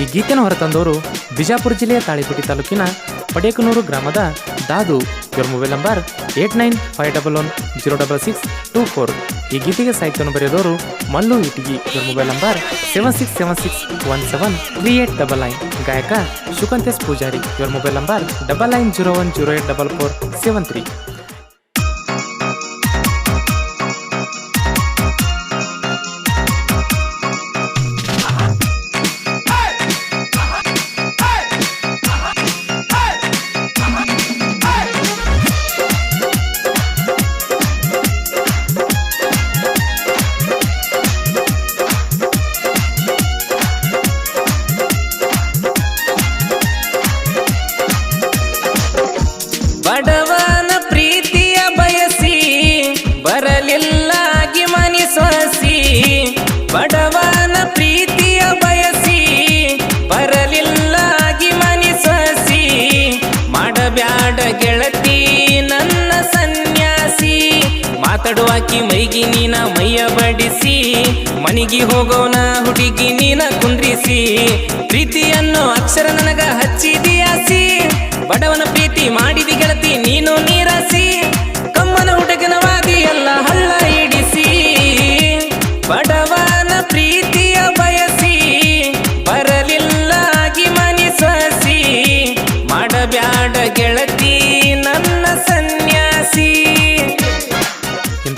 ಈ ಗೀತೆಯನ್ನು ಹೊರತಂದವರು ಬಿಜಾಪುರ ಜಿಲ್ಲೆಯ ತಾಳಿಕೋಟಿ ತಾಲೂಕಿನ ಪಡೇಕನೂರು ಗ್ರಾಮದ ದಾದು ಇವರ mobile number eight nine five double one zero double six two four. ಈ ಗೀತೆಗೆ ಸಾಹಿತ್ಯವನ್ನು ಬರೆಯೋದವರು ಮಲ್ಲು ಇಟಗಿ ಇವರ mobile number seven six seven six one seven three eight double nine. ಗಾಯಕ ಶುಕಂತೇಶ್ ಪೂಜಾರಿ ಇವರ mobile number double nine zero one zero eight double four seven three. ಮಾತಾಡುವಾಕಿ ಮೈಗಿ ನೀನ ಮೈಯ ಬಡಿಸಿ ಮನಿಗಿ ಹೋಗೋಣ ಹುಡುಗಿ ನೀನ ಕುಂದ್ರಿಸಿ, ಪ್ರೀತಿಯನ್ನು ಅಕ್ಷರ ನನಗ ಹಚ್ಚಿದಿಯಾಸಿ, ಬಡವನ ಪ್ರೀತಿ ಮಾಡಿದಿ ಗೆಳತಿ, ನೀನು ನೀರಾಸಿ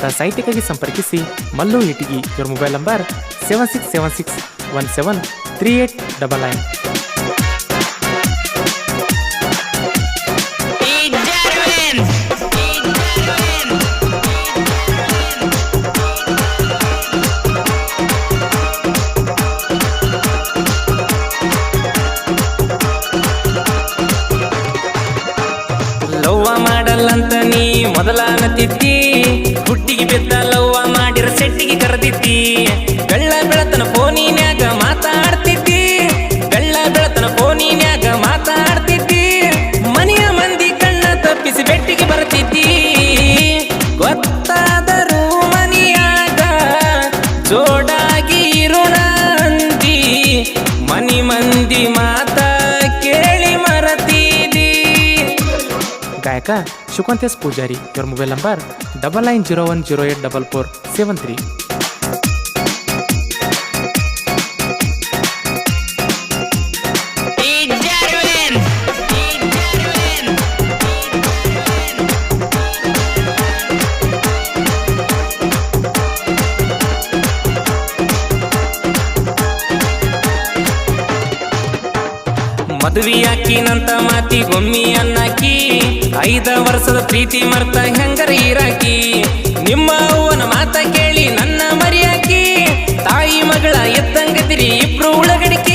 ಇಂಥ ಸಾಹಿತ್ಯಕ್ಕಾಗಿ ಸಂಪರ್ಕಿಸಿ ಮಲ್ಲು ಇಟಗಿ ಇವರ mobile number seven six seven six one seven three eight double nine ಲವ್ವ ಕರೆದಿದ್ದಿ ಬೆಳ್ಳ ಬೆಳತನ ಫೋನಿನ್ಯಾಗ ಮಾತಾಡ್ತಿದ್ದಿ? ಬೆಳ್ಳ ಬೆಳತನ ಫೋನಿನ್ಯಾಗ ಮಾತಾಡ್ತಿದ್ದಿ? ಮನೆಯ ಮಂದಿ ಕಣ್ಣ ತಪ್ಪಿಸಿ ಬೆಟ್ಟಿಗೆ ಬರ್ತಿದ್ದಿ? ಗೊತ್ತಾದರೂ ಮನಿಯಾಗ ಜೋಡಾಗಿ ಇರುಣ ಅಂದಿ. ಮನಿ ಮಂದಿ ಮಾತ ಕೇಳಿ ಮರತಿದಿ. ಗಾಯಕ Shukantesh Pujari mobile number double nine zero one zero eight double four seven three ಮದುವೆಯಾಕಿನಂತ ಮಾತಿ ಗೊಮ್ಮಿ ಅನ್ನಾಕಿ. ಐದ ವರ್ಷದ ಪ್ರೀತಿ ಮರ್ತ ಹೆಂಗರ ಇರಾಕಿ. ನಿಮ್ಮ ಅವನ ಮಾತ ಕೇಳಿ ನನ್ನ ಮರಿಯಾಕಿ. ತಾಯಿ ಮಗಳ ಎದ್ದಂಗದಿರಿ ಇಬ್ರು ಉಳಗಡಿಕಿ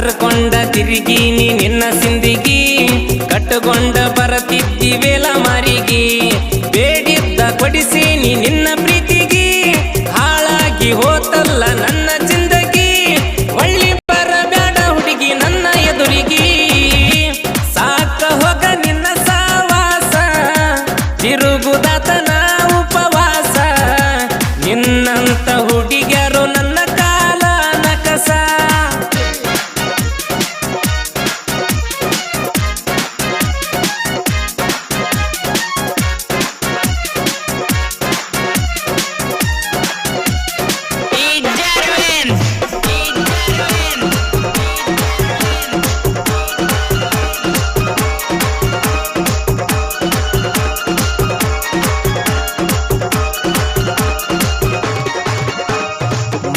ಕರ್ಕೊಂಡ ತಿರುಗಿನಿ ನಿನ್ನ ಸಿಂದಿಗಿ ಕಟ್ಟುಕೊಂಡ ಬರತಿದ್ದಿ ವೇಲ ಮಾರಿಗಿ. ಬೇಡಿದ್ದ ಕೊಡಿಸೀನಿ ನಿನ್ನ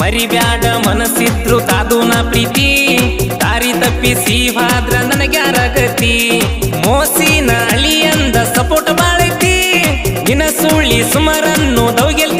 ಮರಿಬ್ಯಾಡ ಮನಸ್ಸಿದ್ರು ಕಾದು ನಾ ಪ್ರೀತಿ. ದಾರಿ ತಪ್ಪಿಸಿ ಭಾದ್ರ ನನಗ್ಯಾರ ಗತಿ ಮೋಸಿನ ಅಳಿಯಂದ ಸಪೋರ್ಟ್ ಬಾಳೈತಿ. ನಿನ ಸುಳ್ಳಿ ಸುಮರನ್ನು ದೌಗೆಲ್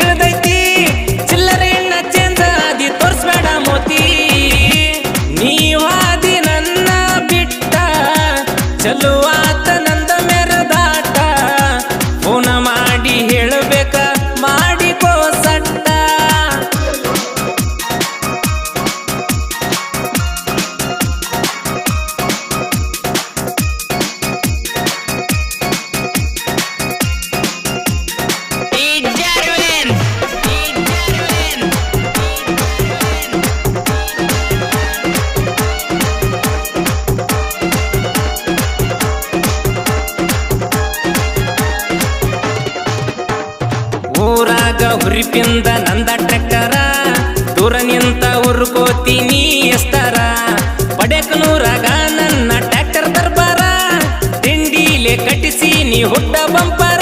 ಹುರಿಪಿಂದ ನಂದ ಟ್ರ್ಯಾಕ್ಟರ. ದೂರ ನಿಂತ ಉರ್ಕೋತೀನಿ ಎಸ್ತಾರ. ಪಡೆಕನೂರಾಗ ನನ್ನ ಟ್ರ್ಯಾಕ್ಟರ್ ದರ್ಬಾರ. ತಿಂಡಿಲೆ ಕಟ್ಟಿಸಿ ನೀ ಹುಟ್ಟ ಬಂಪರ.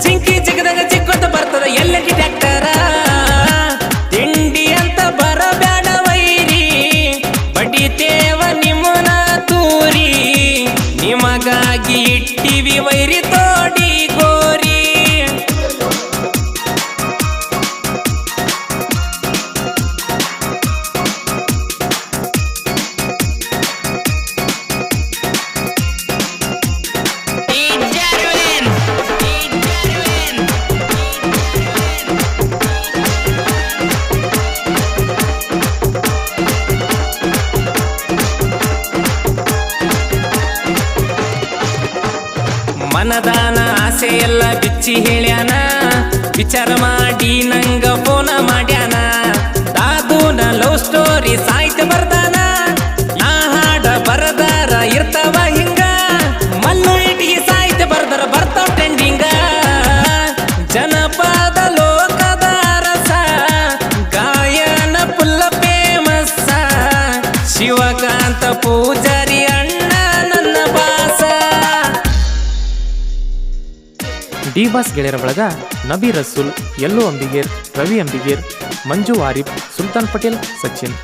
ಚಿಂಕಿ ಚಿಕ್ಕದಾಗ ಚಿಕ್ಕೋತ ಬರ್ತದ ಎಲ್ಲಟಿ ಟ್ರ್ಯಾಕ್ಟರ. ತಿಂಡಿ ಅಂತ ಬರಬೇಡ ವೈರಿ. ಬಡಿತೇವ ನಿಮ್ಮನ ತೂರಿ. ನಿಮಗಾಗಿ ಇಟ್ಟಿವಿ ವೈರಿ ತೋಡಿ ಮನದಾನ ಆಸೆ ಎಲ್ಲ ಬಿಚ್ಚಿ ಹೇಳ್ಯಾನ. ವಿಚಾರ ಮಾಡಿ, ನಂಗ ಫೋನ ಮಾಡ್ಯಾನ. ದಾದೂನ ಲವ್ ಸ್ಟೋರಿ ಸಾಹಿತ್ಯ ಬರ್ದಾನ. ನಾ ಹಾಡ ಬರದಾರ, ಇರ್ತಾವ ಹಿಂಗ. ಮಲ್ಲು ಇಟಿಗೆ ಸಾಹಿತ್ಯ ಬರ್ದಾರ, ಬರ್ತಾವ ಟೆಂಡಿಂಗ ಜನಪದ ಲೋಕದ ರಸ ಗಾಯನ ಪುಲ್ಲ famous Shivakanta Pujari D boss ಗೆಳೆಯರ ಬಳಗ ನಬಿ ರಸೂಲ್, ಎಲ್ಲೋ ಅಂಬಿಗೇರ್, ರವಿ ಅಂಬಿಗೇರ್, ಮಂಜು ಆರಿಫ್ ಸುಲ್ತಾನ್ ಪಟೇಲ್, ಸಚಿನ್.